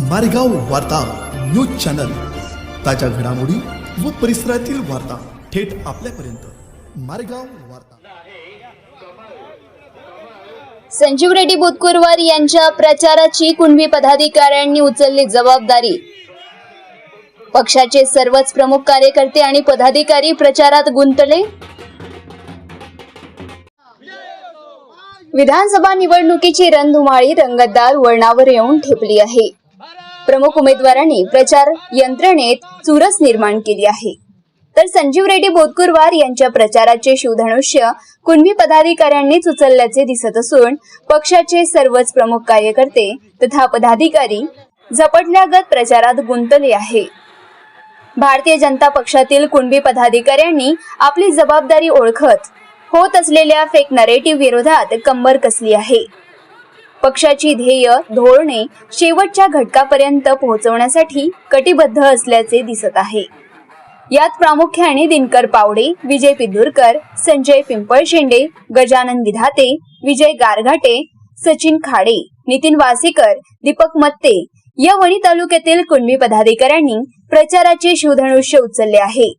मारेगाव वार्ता news channel. ताज्या घडामोडी व परिसरातील वार्ता थेट आपल्यापर्यंत. मारेगाव वार्ता. संजीव रेड्डी बुतकुरवार यांच्या प्रचाराची कुणबी पदाधिकाऱ्यांनी उचलली जबाबदारी. पक्षाचे सर्वच प्रमुख कार्यकर्ते आणि पदाधिकारी प्रचारात गुंतले. विधानसभा निवडणुकीची रणधुमाळी रंगतदार वळणावर येऊन ठेपली आहे. प्रमुख उमेदवारांनी प्रचार यंत्रणेत चुरस निर्माण केली आहे. तर संजीव रेड्डी बोतकुरवार यांच्या प्रचाराचे शिवधनुष्य कुणबी पदाधिकाऱ्यांनीच उचलल्याचे दिसत असून पक्षाचे सर्वच प्रमुख कार्यकर्ते तथा पदाधिकारी झपटल्यागत प्रचारात गुंतले आहे. भारतीय जनता पक्षातील कुणबी पदाधिकाऱ्यांनी आपली जबाबदारी ओळखत होत असलेल्या फेक नरेटिव्ह विरोधात कंबर कसली आहे? पक्षाची ध्येय धोरणे शेवटच्या घटकापर्यंत पोहोचवण्यासाठी कटिबद्ध असल्याचे दिसत आहे. यात प्रामुख्याने दिनकर पावडे विजय पिदुरकर संजय पिंपळशेंडे गजानन विधाते विजय गारघाटे सचिन खाडे नितीन वासेकर दीपक मत्ते या वणी तालुक्यातील कुणबी पदाधिकाऱ्यांनी प्रचाराचे शिवधनुष्य उचलले आहे.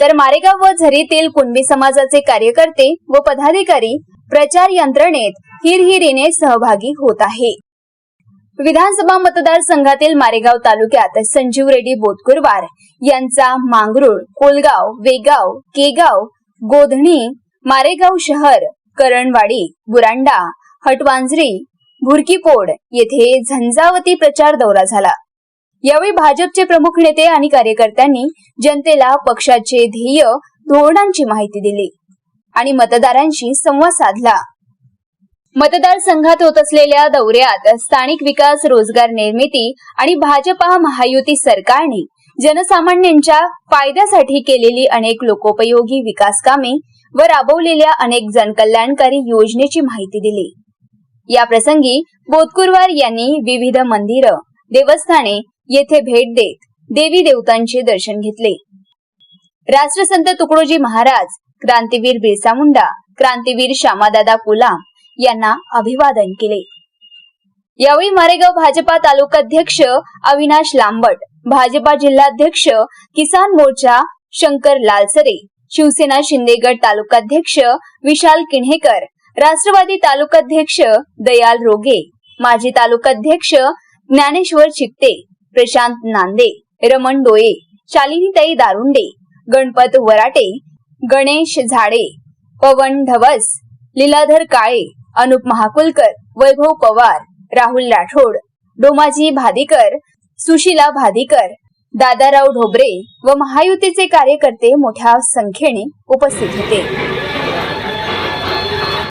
तर मारेगाव व झरीतील कुणबी समाजाचे कार्यकर्ते व पदाधिकारी प्रचार यंत्रणेत हिरहिरीने सहभागी होत आहे. विधानसभा मतदारसंघातील मारेगाव तालुक्यात संजीव रेड्डी बोतकुरवार यांचा मांगरुळ कोलगाव वेगाव केगाव गोधणी मारेगाव शहर करणवाडी बुरांडा हटवांजरी भुरकीपोड येथे झंझावती प्रचार दौरा झाला. यावेळी भाजपचे प्रमुख नेते आणि कार्यकर्त्यांनी जनतेला पक्षाचे ध्येय धोरणांची माहिती दिली आणि मतदारांशी संवाद साधला. मतदारसंघात होत असलेल्या दौऱ्यात स्थानिक विकास रोजगार निर्मिती आणि भाजपा महायुती सरकारने जनसामान्यांच्या फायद्यासाठी केलेली अनेक लोकोपयोगी विकास कामे व राबवलेल्या अनेक जनकल्याणकारी योजनेची माहिती दिली. या प्रसंगी बोतकुरवार यांनी विविध मंदिर देवस्थाने येथे भेट देत देवी देवतांचे दर्शन घेतले. राष्ट्रसंत तुकडोजी महाराज क्रांतीवीर बिरसा मुंडा क्रांतीवीर श्यामादादा कुलाम यांना अभिवादन केले. यावेळी मारेगाव भाजपा तालुकाध्यक्ष अविनाश लांबट भाजपा जिल्हाध्यक्ष किसान मोर्चा शंकर लालसरे शिवसेना शिंदेगड तालुकाध्यक्ष विशाल किन्हेकर राष्ट्रवादी तालुकाध्यक्ष दयाल रोगे माजी तालुकाध्यक्ष ज्ञानेश्वर चिपते प्रशांत नांदे रमण डोळे शालिनीताई दारुंडे गणपत वराटे गणेश झाडे पवन ढवस लीलाधर काळे अनुप महाकुलकर वैभव पवार राहुल राठोड डोमाजी भादीकर सुशीला भादीकर दादाराव ढोबरे व महायुतीचे कार्यकर्ते मोठ्या संख्येने उपस्थित होते.